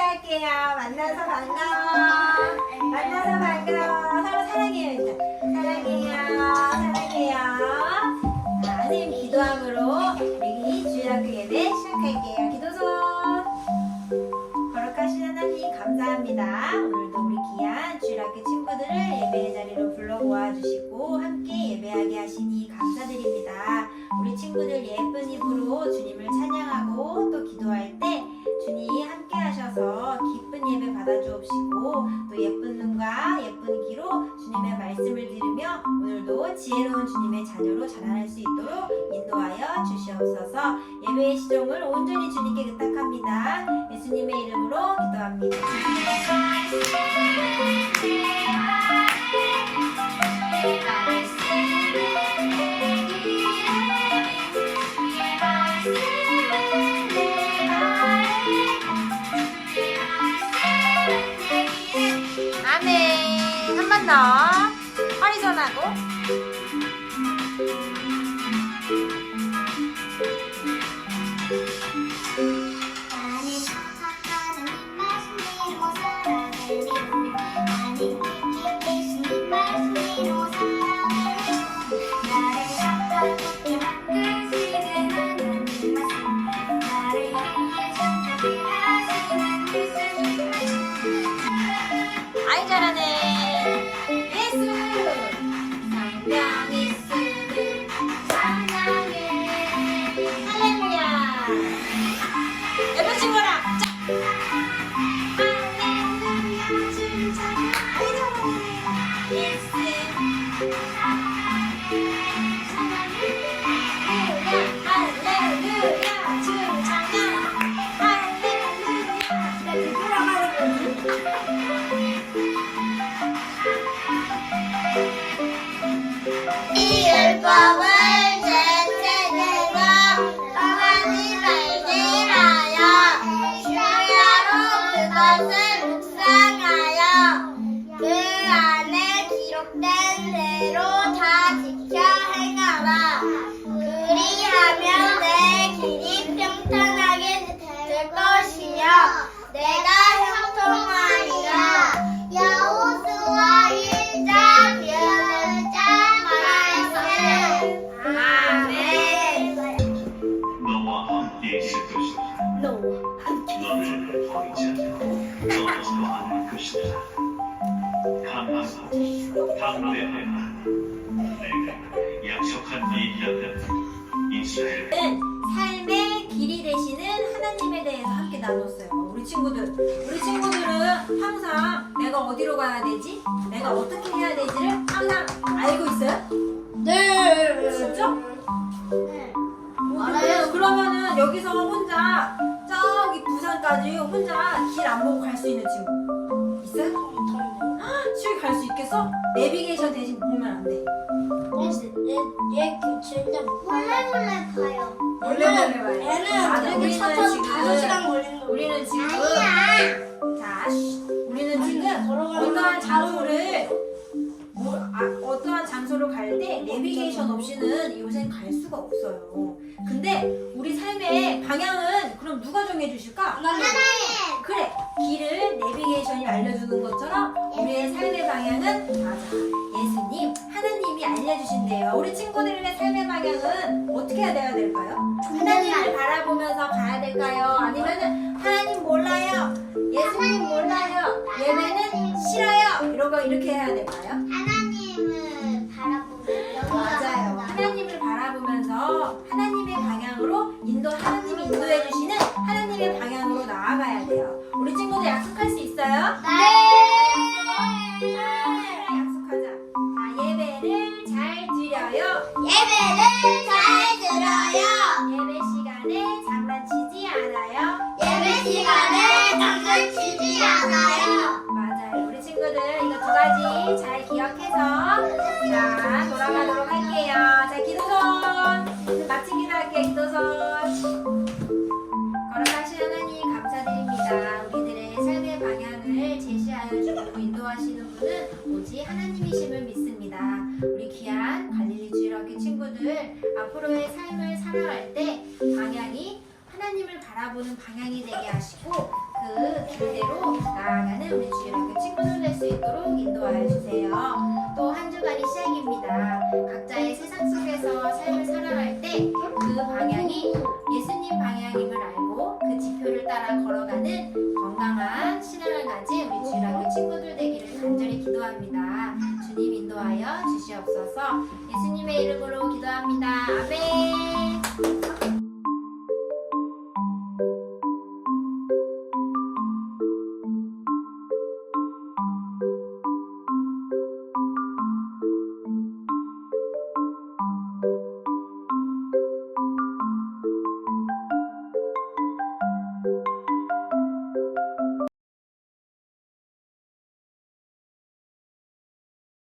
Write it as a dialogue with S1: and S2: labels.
S1: 할게요. 만나서 반가워. 만나서 반가워. 서로 사랑해요 일단. 사랑해요. 사랑해요. 자, 선생님 기도함으로 우리 주일학교 예배 시작할게요. 기도소. 거룩하신 하나님 감사합니다. 오늘도 우리 귀한 주일학교 친구들을 예배의 자리로 불러 모아주시고 함께 예배하게 하시니 감사드립니다. 우리 친구들 예쁜 입으로 주님을 찬양하고 또 기도할 때 자녀로 자라날 수 있도록 인도하여 주시옵소서 예배의 시종을 온전히 주님께 의탁합니다. 예수님의 이름으로 기도합니다. 아멘. 한 번 더. 허리 손하고.
S2: 예 것이 며 내가 형통하리라 여호수아 1장 8장 말씀 아멘
S3: 너와 함께 있을 것이다.
S1: 너와 함께.
S3: 너를 버리지 않고 너도 않을 것이다. 강하고 담대하라. 내가 약속한 이 땅은 이스라엘
S1: 은 삶의 길이 되시는 하나님에 대해서 함께 나눴어요. 우리 친구들, 우리 친구들은 항상 내가 어디로 가야 되지, 내가 어떻게 해야 되지를 항상 알고 있어요?
S2: 네
S1: 진짜?
S2: 네.
S1: 알아요. 그러면은 여기서 혼자 저기 부산까지 혼자 길 안 보고 갈 수 있는 친구 있어요? 실갈수 있겠어? 내비게이션 대신 보면 안 돼.
S2: 얘 얘 얘 진짜 몰래 몰래 봐요.
S1: 몰래 몰래 봐요.
S2: 얘는
S1: 우리는 지금-
S2: 걸리는 거.
S1: 우리는 지금. 자, 쉬. 우리는 지금 어떠한
S2: 거
S1: 장소를 뭐, 아, 어떠한 장소를 갈때 내비게이션 없이는 요새 갈 수가 없어요. 근데 우리 삶의 방향은 그럼 누가 정해 주실까? 그래, 길을 내비게이션이 알려주는 것처럼 우리의 삶의 방향은 맞아. 예수님, 알려주신대요. 우리 친구들의 삶의 방향은 어떻게 해야 될까요? 하나님을 바라보면서 가야 될까요? 아니면은 하나님 몰라요. 예수님 몰라요. 예배는 싫어요. 이런 거 이렇게 해야 될까요?
S2: 하나님을 바라보면
S1: 맞아요. 하나님을 바라보면서 하나님의 방향으로 인도 하 드려요.
S2: 예배를 잘 들어요.
S1: 예배 시간에 장난치지 않아요.
S2: 예배 시간에 장난치지 않아요.
S1: 맞아요. 우리 친구들 이거 두 가지 잘 기억해서 자 돌아가도록 할게요. 자 기도선 마치기로 할게요. 참여할 때 방향이 하나님을 바라보는 방향이 되게 하시고 그 길대로 나아가는 우리 주일학교 친구들 될 수 있도록 인도하여 주세요. 또 한 주간이 시작입니다. 각자의 세상 속에서 삶을 살아갈 때 그 방향이 예수님 방향임을 알고 그 지표를 따라 걸어가는 건강한 신앙을 가진 우리 주일학교 친구들 되기를 간절히 기도합니다. 주님 인도하여 주시옵소서 예수님의 이름으로 기도합니다. 아멘.